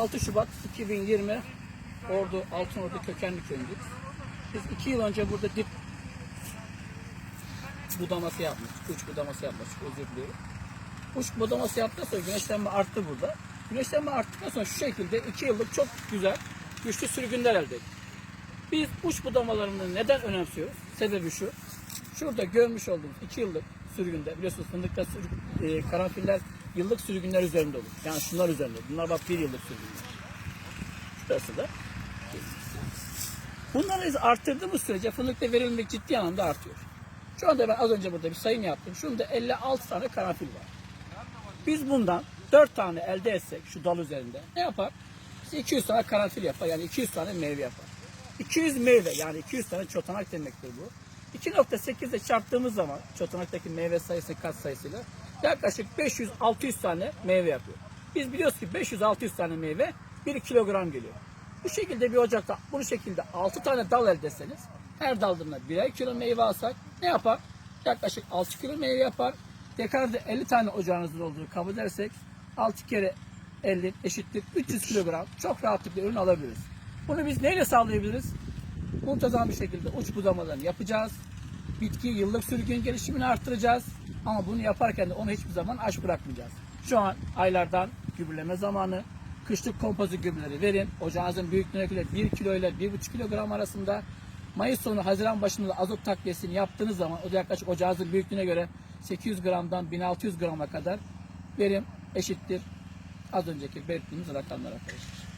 6 Şubat 2020 Ordu Altınordu Kökenli köyündeyiz. Biz iki yıl önce burada dip budaması yapmıştık. Uç budaması yapmıştık özür diliyorum. Uç budaması yaptıktan sonra güneşlenme arttı burada. Güneşlenme arttıktan sonra şu şekilde iki yıllık çok güzel güçlü sürgünler elde ettik. Biz uç budamalarını neden önemsiyoruz? Sebebi şu. Şurada görmüş olduğunuz iki yıllık sürgünde biliyorsunuz fındıkta sürü, e, karanfiller yıllık sürgünler üzerinde olur. Yani şunlar üzerinde. Bunlar bak bir yıllık sürgünler. Şurası da. Bunları arttırdığımız sürece fındıkta verimlilik ciddi anlamda artıyor. Şu anda ben az önce burada bir sayım yaptım. Şunda 56 tane karanfil var. Biz bundan 4 tane elde etsek şu dal üzerinde ne yapar? İşte 200 tane karanfil yapar. Yani 200 tane meyve yapar. 200 meyve yani 200 tane çotanak demektir bu. 2.8 ile çarptığımız zaman çotanaktaki meyve sayısı kat sayısıyla yaklaşık 500-600 tane meyve yapıyor. Biz biliyoruz ki 500-600 tane meyve 1 kilogram geliyor. Bu şekilde bir ocakta bu şekilde 6 tane dal elde etseniz her daldan birer kilo meyve alsak ne yapar? Yaklaşık 6 kilo meyve yapar. Tekrarda 50 tane ocağınızın olduğunu kabul edersek 6 kere 50 eşittir 300 kilogram çok rahatlıkla ürün alabiliriz. Bunu biz neyle sağlayabiliriz? Muntazam bir şekilde uç budamalarını yapacağız. Bitki yıllık sürgün gelişimini arttıracağız. Ama bunu yaparken de onu hiçbir zaman aç bırakmayacağız. Şu an aylardan gübreleme zamanı. Kışlık kompozit gübreleri verin. Ocağınızın büyüklüğüne göre 1 kilo ile 1,5 kilogram arasında. Mayıs sonu Haziran başında azot takviyesini yaptığınız zaman o yaklaşık ocağınızın büyüklüğüne göre 800 gramdan 1600 grama kadar verim eşittir az önceki belirttiğimiz rakamlar arkadaşlar.